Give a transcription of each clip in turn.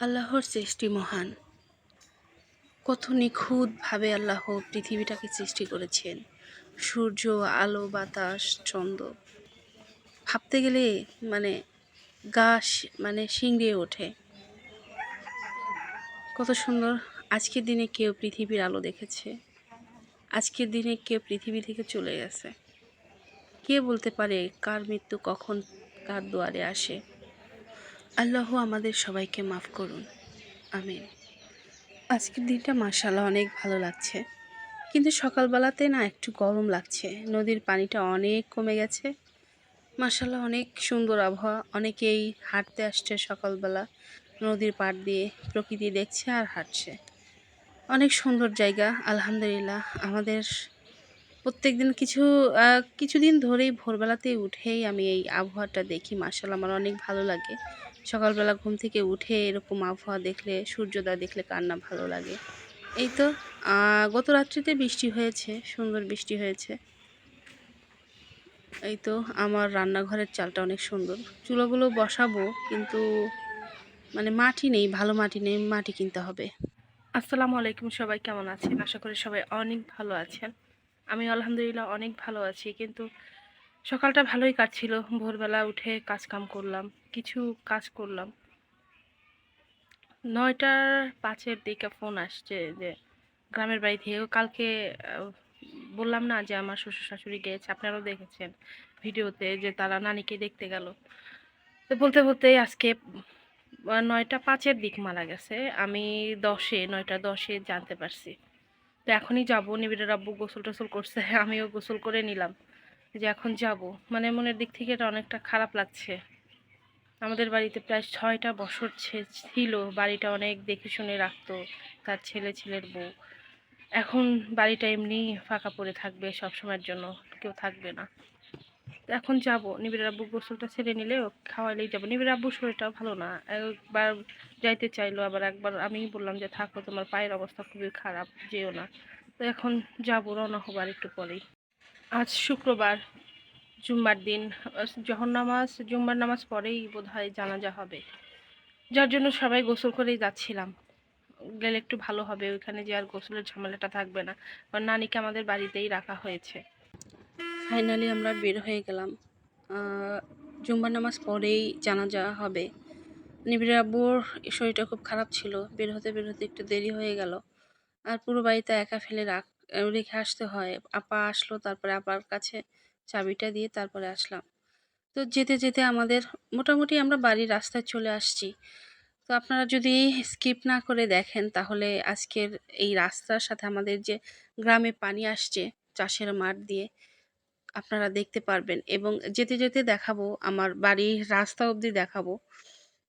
আল্লাহর সৃষ্টি মহান। কত নিখুঁতভাবে আল্লাহ পৃথিবীটাকে সৃষ্টি করেছেন। সূর্য, আলো, বাতাস, চন্দ্র। ভাবতে গেলে মানে গা মানে শিংড়িয়ে ওঠে। কত সুন্দর, আজকের দিনে কেউ পৃথিবীর আলো দেখেছে। আজকের দিনে কেউ পৃথিবী থেকে চলে গেছে। কে বলতে পারে কার মৃত্যু কখন কার দুয়ারে আসে? আল্লাহ আমাদের সবাইকে মাফ করুন। আমিন। আজকের দিনটা মার্শাল্লাহ অনেক ভালো লাগছে। কিন্তু সকালবেলাতে না একটু গরম লাগছে। নদীর পানিটা অনেক কমে গেছে। মার্শাল্লাহ অনেক সুন্দর আবহাওয়া। অনেকেই হাঁটতে আসছে সকালবেলা। নদীর পাড় দিয়ে প্রকৃতি দেখছে আর হাঁটছে। অনেক সুন্দর জায়গা আলহামদুলিল্লাহ। আমাদের প্রত্যেকদিন কিছু আহ, কিছুদিন ধরেই ভোরবেলাতেই উঠেই আমি এই আবহাওয়াটা দেখি। মার্শাল্লাহ আমার অনেক ভালো লাগে। সকালবেলা ঘুম থেকে উঠে এরকম আবহাওয়া দেখলে, সূর্যোদয় দেখলে কার না ভালো লাগে। এই তো গত রাত্রিতে বৃষ্টি হয়েছে, সুন্দর বৃষ্টি হয়েছে। এই তো, আমার রান্নাঘরের চালটা অনেক সুন্দর। চুলাগুলো বসাবো, কিন্তু মানে মাটি নেই, ভালো মাটি নেই, মাটি কিনতে হবে। আসসালামু আলাইকুম সবাই, কেমন আছেন? আশা করি সবাই অনেক ভালো আছেন। আমি আলহামদুলিল্লাহ অনেক ভালো আছি, কিন্তু সকালটা ভালোই কাটছিল। ভোরবেলা উঠে কাজ কাম করলাম, কিছু কাজ করলাম। নয়টার পাঁচের দিকে ফোন আসছে যে গ্রামের বাড়ি থেকে। কালকে বললাম না যে আমার শ্বশুর শাশুড়ি গিয়েছে আপনারাও দেখেছেন ভিডিওতে যে তারা নানিকে দেখতে গেল। তো বলতে বলতে আজকে নয়টা পাঁচের দিক মারা গেছে। আমি দশে, নয়টা দশে জানতে পারছি। তো এখনই যাব নিবিড়ের আব্বু গোসল টোসল করছে, আমিও গোসল করে নিলাম। যে এখন যাব। মানে মনের দিক থেকে এটা অনেকটা খারাপ লাগছে। আমাদের বাড়িতে প্রায় ছয়টা বছর ছিল। বাড়িটা অনেক দেখে শুনে রাখতো তার ছেলে ছেলের বউ। এখন বাড়িটা এমনি ফাঁকা পড়ে থাকবে সব সময়ের জন্য। কেউ থাকবে না। এখন যাব। নিবিড়ের আব্বু গোসলটা ছেড়ে নিলে খাওয়াইলেই যাব। নিবিড়ের আব্বুর শরীরটাও ভালো না। একবার যাইতে চাইলো, আবার একবার আমি বললাম যে থাকো, তোমার পায়ের অবস্থা খুবই খারাপ, যেও না। তো এখন যাব, রওনা হবার একটু পরেই। আজ শুক্রবার, জুম্মার দিন। জহর নামাজ, জুম্মার নামাজ পরেই বোধ হয় জানাজা হবে। যার জন্য সবাই গোসল করেই যাচ্ছিলাম। গেলে একটু ভালো হবে, ওইখানে যে আর গোসলের ঝামেলাটা থাকবে না। কারণ নানিকে আমাদের বাড়িতেই রাখা হয়েছে। ফাইনালি আমরা বের হয়ে গেলাম। জুম্মার নামাজ পরেই জানাজা হবে। নিবিড় আব্বুর শরীরটা খুব খারাপ ছিল। বের হতে বের হতে একটু দেরি হয়ে গেল। আর পুরো বাড়িতে একা ফেলে রাখ রেখে আসতে হয়। আপা আসলো, তারপরে আপার কাছে চাবিটা দিয়ে তারপরে আসলাম। তো যেতে যেতে আমাদের মোটামুটি আমরা বাড়ির রাস্তায় চলে আসছি। তো আপনারা যদি স্কিপ না করে দেখেন, তাহলে আজকের এই রাস্তার সাথে আমাদের যে গ্রামে পানি আসছে চাষের মাঠ দিয়ে, আপনারা দেখতে পারবেন। এবং যেতে যেতে দেখাবো, আমার বাড়ির রাস্তা অবধি দেখাবো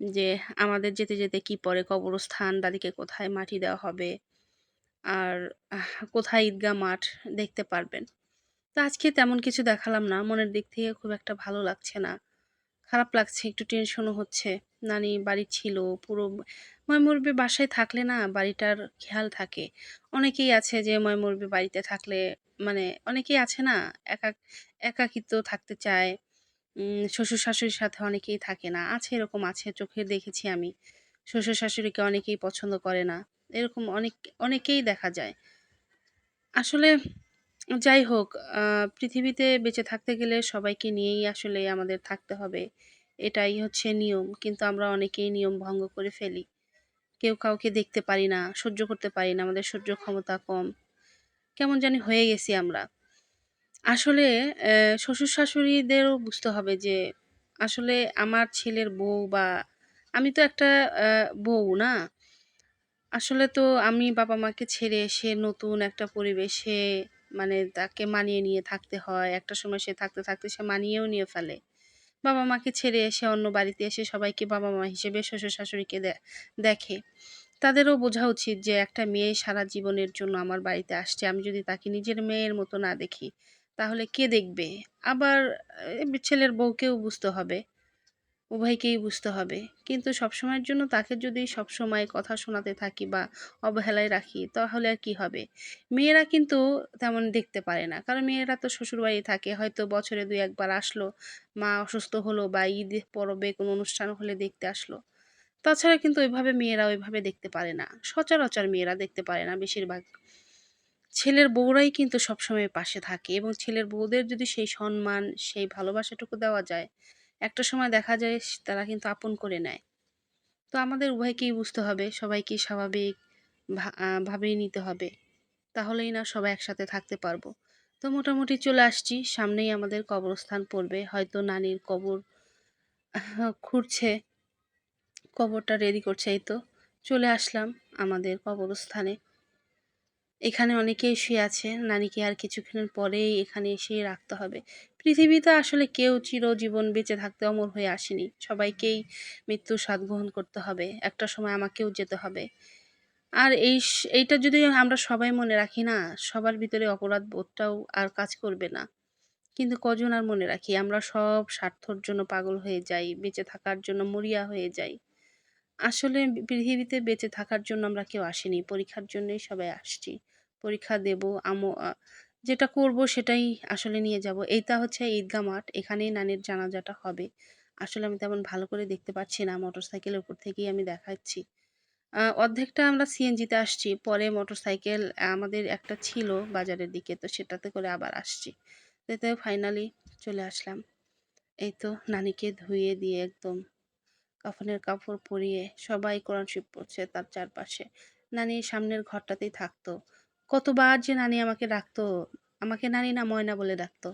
যে আমাদের যেতে যেতে কি পরে, কবরস্থান দাদিকে কোথায় মাটি দেওয়া হবে। আর কোথায় ঈদগাহ মাঠ দেখতে পারবেন। তো আজকে তেমন কিছু দেখালাম না, মনের দিক থেকে খুব একটা ভালো লাগছে না। খারাপ লাগছে, একটু টেনশনও হচ্ছে। নানি বাড়ি ছিল, পুরো ময়মুরবি বাসায় থাকলে না বাড়িটার খেয়াল থাকে। অনেকেই আছে যে ময়মুরবি বাড়িতে থাকলে মানে অনেকেই আছে না, একা, একাকিত্ব থাকতে চায়। শ্বশুর শাশুড়ির সাথে অনেকেই থাকে না, আছে এরকম আছে, চোখে দেখেছি আমি। শ্বশুর শাশুড়িকে অনেকেই পছন্দ করে না। এরকম অনেক, অনেকেই দেখা যায়। আসলে যাই হোক পৃথিবীতে বেঁচে থাকতে গেলে সবাইকে নিয়েই আসলে আমাদের থাকতে হবে। এটাই হচ্ছে নিয়ম, কিন্তু আমরা অনেকেই নিয়ম ভঙ্গ করে ফেলি। কেউ কাউকে দেখতে পারি না, সহ্য করতে পারি না, আমাদের সহ্য ক্ষমতা কম। কেমন জানি হয়ে গেছি আমরা। আসলে শ্বশুর শাশুড়িদেরও বুঝতে হবে যে, আসলে আমার ছেলের বউ বা, আমি তো একটা বউ না। আসলে তো আমি বাবা মাকে ছেড়ে এসে নতুন একটা পরিবেশে মানে তাকে মানিয়ে নিয়ে থাকতে হয়। একটা সময় সে থাকতে থাকতে সে মানিয়েও নিয়ে ফেলে। বাবা মাকে ছেড়ে এসে অন্য বাড়িতে এসে সবাইকে বাবা মা হিসেবে শ্বশুর শাশুড়িকে দে- দেখে। তাদেরও বোঝা উচিত যে একটা মেয়ে সারা জীবনের জন্য আমার বাড়িতে আসছে। আমি যদি তাকে নিজের মেয়ের মতো না দেখি, তাহলে কে দেখবে? আবার ছেলের বউকেও বুঝতে হবে। উভয়কেই বুঝতে হবে। কিন্তু সবসময়ের জন্য তাকে যদি সবসময় কথা শোনাতে থাকি বা অবহেলায় রাখি, তাহলে আর কি হবে? মেয়েরা কিন্তু তেমন দেখতে পারে না। কারণ মেয়েরা তো শ্বশুরবাড়ি থাকে। হয়তো বছরে দুই একবার আসলো, মা অসুস্থ হলো বা ঈদ পরবে, কোনো অনুষ্ঠান হলে দেখতে আসলো। তাছাড়া কিন্তু ওইভাবে মেয়েরা ওইভাবে দেখতে পারে না। সচরাচর মেয়েরা দেখতে পারে না বেশিরভাগ। ছেলের বউরাই কিন্তু সবসময় পাশে থাকে এবং ছেলের বউদের যদি সেই সম্মান, সেই ভালোবাসাটুকু দেওয়া যায় একটা সময় দেখা যায় তারা কিন্তু আপন করে নেয়। তো আমাদের উভয়কেই বুঝতে হবে, সবাইকে স্বাভাবিক ভাবেই নিতে হবে। তাহলেই না সবাই একসাথে থাকতে পারব। তো মোটামুটি চলে আসছি, সামনেই আমাদের কবরস্থান পড়বে। হয়তো নানির কবর খুঁড়ছে, কবরটা রেডি করছে, এই তো। চলে আসলাম আমাদের কবরস্থানে। এখানে অনেকেই শুয়ে আছে। নানিকে আর কিছুক্ষণের পরেই এখানে এসে রাখতে হবে। পৃথিবীতে আসলে কেউ চিরজীবন বেঁচে থাকতে অমর হয়ে আসেনি। সবাইকেই মৃত্যুর স্বাদ গ্রহণ করতে হবে। একটা সময় আমাকেও যেতে হবে। আর এই এইটা যদি আমরা সবাই মনে রাখি না, সবার ভিতরে অপরাধ বোধটাও আর কাজ করবে না। কিন্তু কজন আর মনে রাখি? আমরা সব স্বার্থর জন্য পাগল হয়ে যাই, বেঁচে থাকার জন্য মরিয়া হয়ে যাই। আসলে পৃথিবীতে বেঁচে থাকার জন্য আমরা কেউ আসিনি। পরীক্ষার জন্যই সবাই আসছি। পরীক্ষা দেব, আমো যেটা করব সেটাই আসলে নিয়ে যাব। এইটা হচ্ছে ঈদগাহ মাঠ, এখানেই নানির জানাজাটা হবে। আসলে আমি তেমন ভালো করে দেখতে পাচ্ছি না, মোটরসাইকেলের উপর থেকেই আমি দেখাচ্ছি। অর্ধেকটা আমরা সিএনজিতে আসছি, পরে মোটরসাইকেল আমাদের একটা ছিল বাজারের দিকে, তো সেটাতে করে আবার আসছি। এতে ফাইনালি চলে আসলাম। এই তো নানিকে ধুয়ে দিয়ে একদম কাফনের কাপড় পরিয়ে সবাই কোরআন শরীফ পড়ছে তার চারপাশে। নানি সামনের ঘরটাতেই থাকতো। কতবার যে নানি আমাকে ডাকতো, আমাকে নানি না ময়না বলে ডাকতো।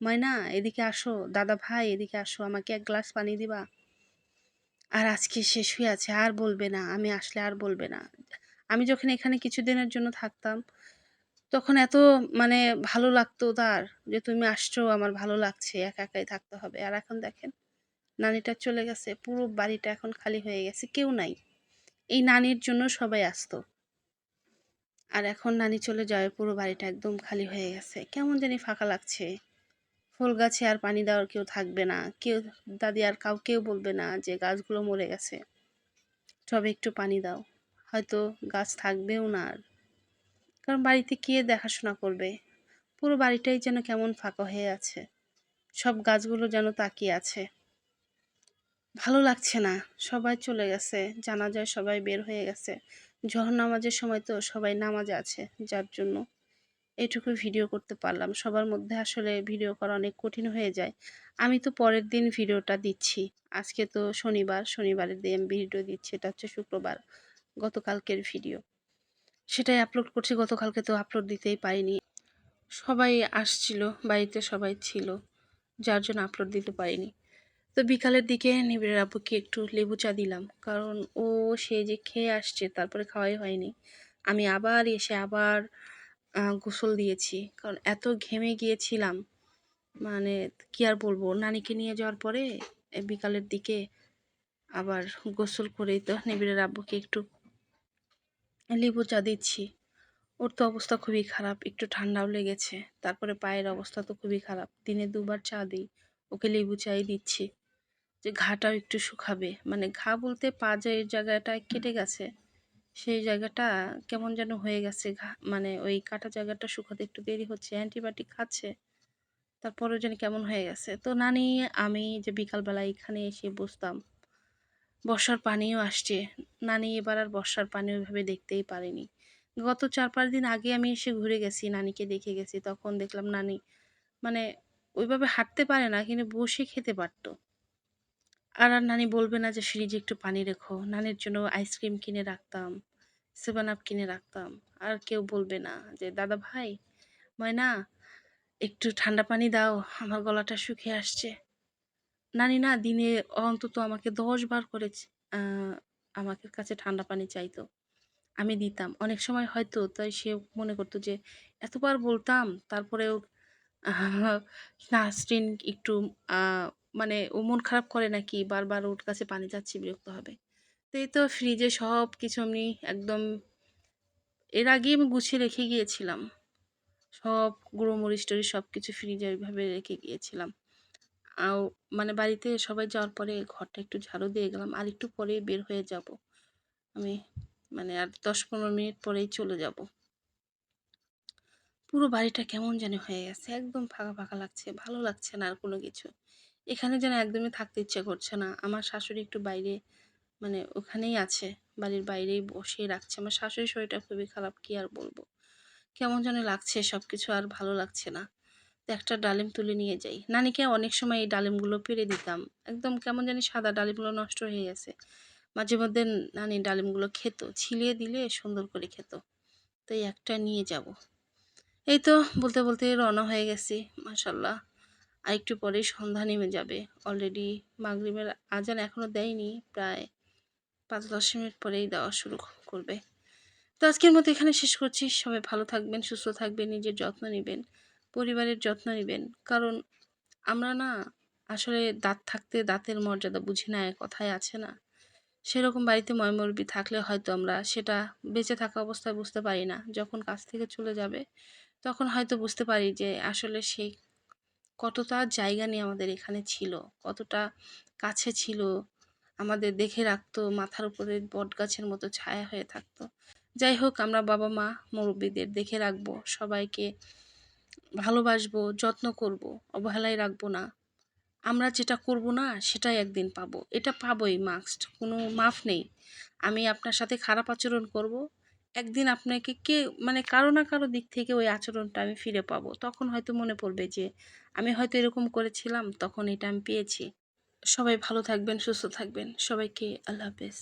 ময়না, এদিকে আসো। দাদা ভাই, এদিকে আসো। আমাকে এক গ্লাস পানি দিবা? আর আজকে সে শুয়ে আছে, আর বলবে না। আমি আসলে আর বলবে না। আমি যখন এখানে কিছুদিনের জন্য থাকতাম, তখন এত মানে ভালো লাগতো তার যে, তুমি আসছো, আমার ভালো লাগছে, একা একাই থাকতে হবে। আর এখন দেখেন, নানিটা চলে গেছে। পুরো বাড়িটা এখন খালি হয়ে গেছে, কেউ নাই। এই নানির জন্য সবাই আসতো। আর এখন নানি চলে যাওয়ায় পুরো বাড়িটা একদম খালি হয়ে গেছে। কেমন জানি ফাঁকা লাগছে। ফুল গাছে আর পানি দেওয়ার কেউ থাকবে না। কেউ, দাদি আর কাউকেও বলবে না যে গাছগুলো মরে গেছে। সবে একটু পানি দাও। হয়তো গাছ থাকবেও না আর। কারণ বাড়িতে কে দেখাশোনা করবে? পুরো বাড়িটাই যেন কেমন ফাঁকা হয়ে আছে। সব গাছগুলো যেন তাকিয়ে আছে। ভালো লাগছে না। সবাই চলে গেছে। জানা যায় সবাই বের হয়ে গেছে। জহর নামাজের সময় তো সবাই নামাজে আছে, যার জন্য এইটুকু ভিডিও করতে পারলাম। সবার মধ্যে আসলে ভিডিও করা অনেক কঠিন হয়ে যায়। আমি তো পরের দিন ভিডিওটা দিচ্ছি। আজকে তো শনিবার, শনিবারের দিন ভিডিও দিচ্ছি, এটা হচ্ছে শুক্রবার, গতকালকের ভিডিও সেটাই আপলোড করছি, গতকালকে তো আপলোড দিতেই পারিনি। সবাই আসছিল, বাড়িতে সবাই ছিল, যার জন্য আপলোড দিতে পারিনি। তো বিকালের দিকে নিবিড়ের আব্বুকে একটু লেবু চা দিলাম। কারণ ও সে যে খেয়ে আসছে, তারপরে খাওয়াই হয়নি। আমি আবার এসে আবার গোসল দিয়েছি। কারণ এত ঘেমে গিয়েছিলাম। মানে কি আর বলব, নানিকে নিয়ে যাওয়ার পরে বিকালের দিকে আবার গোসল করেই তো নিবিড়ের আব্বুকে একটু লেবু চা দিচ্ছি। ওর তো অবস্থা খুবই খারাপ, একটু ঠান্ডাও লেগেছে। তারপরে পায়ের অবস্থা তো খুবই খারাপ। দিনে দুবার চা দিই, ওকে লেবু চাই দিচ্ছি। যে ঘাটাও একটু শুকাবে। মানে ঘা বলতে পা যে জায়গাটা কেটে গেছে, সেই জায়গাটা কেমন যেন হয়ে গেছে ঘা। মানে ওই কাটা জায়গাটা শুকাতে একটু দেরি হচ্ছে, অ্যান্টিবায়োটিক খাচ্ছে, তারপরেও যেন কেমন হয়ে গেছে। তো নানি, আমি যে বিকালবেলা এখানে এসে বসতাম, বর্ষার পানিও আসছে। নানি এবার আর বর্ষার পানি ওইভাবে দেখতেই পারিনি। গত চার পাঁচ দিন আগে আমি এসে ঘুরে গেছি, নানিকে দেখে গেছি। তখন দেখলাম নানি মানে ওইভাবে হাঁটতে পারে না, কিন্তু বসে খেতে পারতো। আর আর নানি বলবে না যে, ফ্রিজে একটু পানি রেখো। নানির জন্য আইসক্রিম কিনে রাখতাম, সেভেন আপ কিনে রাখতাম। আর কেউ বলবে না যে, দাদা ভাই, ময়না, একটু ঠান্ডা পানি দাও, আমার গলাটা শুকিয়ে আসছে। নানি না দিনে অন্তত আমাকে দশ বার করে আমাকে কাছে ঠান্ডা পানি চাইতো। আমি দিতাম। অনেক সময় হয়তো, তাই সে মনে করতো যে, এতবার বলতাম, তারপরেও নাসরিন একটু মানে ও মন খারাপ করে নাকি বারবার ওর কাছে পানি চাচ্ছি বিরক্ত হবে। তো এই তো ফ্রিজে সব কিছু আমি একদম এর আগেই আমি গুছিয়ে রেখে গিয়েছিলাম। সব গুঁড়ো মরিচ টরিচ সব কিছু ফ্রিজে ওইভাবে রেখে গিয়েছিলাম। আর মানে বাড়িতে সবাই যাওয়ার পরে ঘরটা একটু ঝাড়ু দিয়ে গেলাম, আর একটু পরেই বের হয়ে যাব। আমি মানে আর দশ পনেরো মিনিট পরেই চলে যাব। পুরো বাড়িটা কেমন জানি হয়ে গেছে, একদম ফাঁকা ফাঁকা লাগছে, ভালো লাগছে না আর কোনো কিছু। এখানে যেন একদমই থাকতে ইচ্ছে করছে না। আমার শাশুড়ি একটু বাইরে মানে ওখানেই আছে, বাড়ির বাইরেই বসেই রাখছে। আমার শাশুড়ির শরীরটা খুবই খারাপ, কি আর বলব? কেমন যেন লাগছে সব কিছু আর ভালো লাগছে না। তো একটা ডালিম তুলে নিয়ে যাই। নানিকে অনেক সময় এই ডালিমগুলো পেরে দিতাম। একদম কেমন জানি সাদা ডালিমগুলো নষ্ট হয়ে গেছে। মাঝে মধ্যে নানি ডালিমগুলো খেত, ছিলিয়ে দিলে সুন্দর করে খেত। তো এই একটা নিয়ে যাব। এই তো, বলতে বলতে রওনা হয়ে গেছি মাসাল্লাহ আর একটু পরেই সন্ধ্যা নেমে যাবে। অলরেডি মাগরিবের আজান এখনও দেয়নি, প্রায় পাঁচ দশ মিনিট পরেই দেওয়া শুরু করবে। তো আজকের মতো এখানে শেষ করছি। সবাই ভালো থাকবেন, সুস্থ থাকবেন, নিজের যত্ন নেবেন, পরিবারের যত্ন নেবেন। কারণ আমরা না আসলে দাঁত থাকতে দাঁতের মর্যাদা বুঝি না কথায় আছে না। সেরকম বাড়িতে ময়মরবি থাকলে হয়তো আমরা সেটা বেঁচে থাকা অবস্থায় বুঝতে পারি না। যখন কাছ থেকে চলে যাবে, তখন হয়তো বুঝতে পারি যে আসলে সেই কতটা জায়গা নিয়ে আমাদের এখানে ছিল, কতটা কাছে ছিল, আমাদের দেখে রাখতো, মাথার উপরে বট গাছের মতো ছায়া হয়ে থাকতো। যাই হোক, আমরা বাবা মা মুরব্বীদের দেখে রাখব, সবাইকে ভালোবাসবো, যত্ন করব, অবহেলায় রাখব না। আমরা যেটা করব না, সেটাই একদিন পাবো। এটা পাবোই মাস্ট কোনো মাফ নেই। আমি আপনার সাথে খারাপ আচরণ করব একদিন আপনাকে কে মানে কারও না কারও দিক থেকে ওই আচরণটা আমি ফিরে পাবো। তখন হয়তো মনে পড়বে যে, আমি হয়তো এরকম করেছিলাম, তখন এটা আমি পেয়েছি। সবাই ভালো থাকবেন, সুস্থ থাকবেন। সবাইকে আল্লাহ হাফেজ।